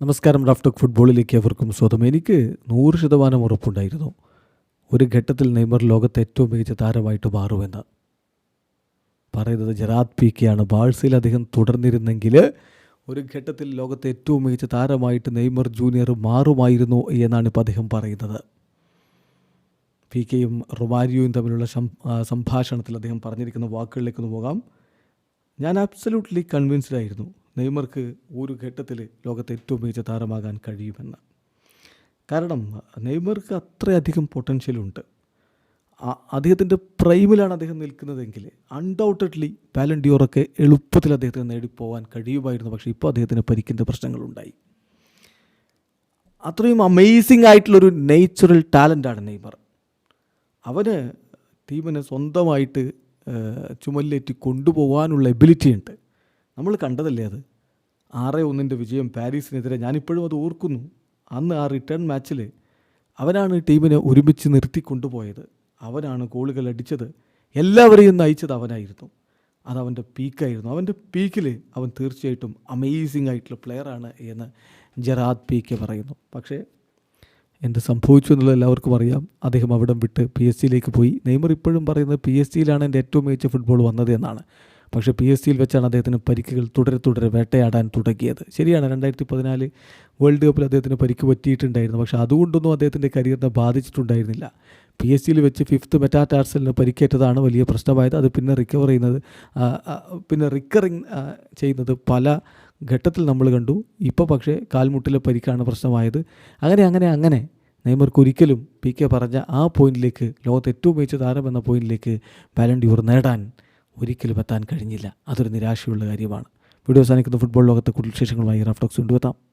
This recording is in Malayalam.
നമസ്കാരം റാഫ്റ്റോക്ക് ഫുട്ബോളിലേക്ക് അവർക്കും സ്വതം എനിക്ക് നൂറ് ശതമാനം ഉറപ്പുണ്ടായിരുന്നു. ഒരു ഘട്ടത്തിൽ നെയ്മർ ലോകത്തെ ഏറ്റവും മികച്ച താരമായിട്ട് മാറുമെന്ന്. പറയുന്നത് ജറാദ് പി കെയാണ് ബാഴ്സയിൽ അദ്ദേഹം തുടർന്നിരുന്നെങ്കിൽ ഒരു ഘട്ടത്തിൽ ലോകത്തെ ഏറ്റവും മികച്ച താരമായിട്ട് നെയ്മർ ജൂനിയർ മാറുമായിരുന്നു എന്നാണ് ഇപ്പോൾ അദ്ദേഹം പറയുന്നത്. പി കെയും റൊമാരിയോയും തമ്മിലുള്ള സംഭാഷണത്തിൽ അദ്ദേഹം പറഞ്ഞിരിക്കുന്ന വാക്കുകളിലേക്ക് ഒന്ന് പോകാം. ഞാൻ അബ്സല്യൂട്ട്ലി കൺവിൻസ്ഡ് ആയിരുന്നു. നെയ്മർക്ക് ഒരു ഘട്ടത്തിൽ ലോകത്തെ ഏറ്റവും മികച്ച താരമാകാൻ കഴിയുമെന്ന്. കാരണം നെയ്മർക്ക് അത്രയധികം പൊട്ടൻഷ്യലുണ്ട്. അദ്ദേഹത്തിന്റെ പ്രൈമിലാണ് അദ്ദേഹം നിൽക്കുന്നതെങ്കിൽ അൺഡൗട്ടഡ്ലി പാലൻഡിയോറൊക്കെ എളുപ്പത്തിൽ അദ്ദേഹത്തിന് നേടിപ്പോവാൻ കഴിയുമായിരുന്നു. പക്ഷേ ഇപ്പോൾ അദ്ദേഹത്തിന് പരിക്കിന്റെ പ്രശ്നങ്ങളുണ്ടായി. അത്രയും അമേസിംഗ് ആയിട്ടുള്ളൊരു നേച്ചുറൽ ടാലന്റാണ് നെയ്മർ. അവന് ടീമിനെ സ്വന്തമായിട്ട് ചുമലിലേറ്റി കൊണ്ടുപോകാനുള്ള എബിലിറ്റി ഉണ്ട്. നമ്മൾ കണ്ടതല്ലേ അത്? ആറ് ഒന്നിന്റെ വിജയം പാരീസിനെതിരെ ഞാനിപ്പോഴും അത് ഓർക്കുന്നു. അന്ന് ആ റിട്ടേൺ മാച്ചിൽ അവനാണ് ടീമിനെ ഒരുമിച്ച് നിർത്തി കൊണ്ടുപോയത്. അവനാണ് ഗോളുകൾ അടിച്ചത്. എല്ലാവരെയും നയിച്ചത് അവനായിരുന്നു. അതവന്റെ പീക്കായിരുന്നു അവന്റെ പീക്കിൽ അവൻ തീർച്ചയായിട്ടും അമേസിംഗ് ആയിട്ടുള്ള പ്ലെയറാണ് എന്ന് ജറാദ് പീക്ക് പറയുന്നു. പക്ഷേ എന്ത് സംഭവിച്ചു എന്നുള്ളത് എല്ലാവർക്കും അറിയാം. അദ്ദേഹം അവിടം വിട്ട് പി എസ് സിയിലേക്ക് പോയി. നെയ്മർ ഇപ്പോഴും പറയുന്നത് പി എസ് സിയിലാണ് എന്റെ ഏറ്റവും മികച്ച ഫുട്ബോൾ വന്നത് എന്നാണ്. പക്ഷേ പി എസ് സിയിൽ വെച്ചാണ് അദ്ദേഹത്തിന് പരിക്കുകൾ തുടരെ തുടരെ വേട്ടയാടാൻ തുടങ്ങിയത്. ശരിയാണ് രണ്ടായിരത്തി പതിനാല് വേൾഡ് കപ്പിൽ അദ്ദേഹത്തിന് പരിക്ക് പറ്റിയിട്ടുണ്ടായിരുന്നു. പക്ഷേ അതുകൊണ്ടൊന്നും അദ്ദേഹത്തിന്റെ കരിയറിനെ ബാധിച്ചിട്ടുണ്ടായിരുന്നില്ല. പി എസ് സിയിൽ വെച്ച് ഫിഫ്ത്ത് മെറ്റാറ്റാർസലിന് പരിക്കേറ്റതാണ് വലിയ പ്രശ്നമായത്. അത് പിന്നെ റിക്കവർ ചെയ്യുന്നത് പിന്നെ റിക്കറിങ് ചെയ്യുന്നത് പല ഘട്ടത്തിൽ നമ്മൾ കണ്ടു. ഇപ്പോൾ പക്ഷേ കാൽമുട്ടിലെ പരിക്കാണ് പ്രശ്നമായത്. അങ്ങനെ അങ്ങനെ അങ്ങനെ നെയ്മർക്ക് ഒരിക്കലും പി കെ പറഞ്ഞ ആ പോയിന്റിലേക്ക് ലോകത്ത് ഏറ്റവും മികച്ച താരം എന്ന പോയിന്റിലേക്ക് ബാലൻഡ്യൂർ നേടാൻ ഒരിക്കലും എത്താൻ കഴിഞ്ഞില്ല. അതൊരു നിരാശയുള്ള കാര്യമാണ്. വീഡിയോ അവസാനിക്കുന്ന. ഫുട്ബോൾ ലോകത്തെ കൂടുതൽ വിശേഷങ്ങളുമായി റാഫ്റ്റോക്സ് കൊണ്ടുവെത്താം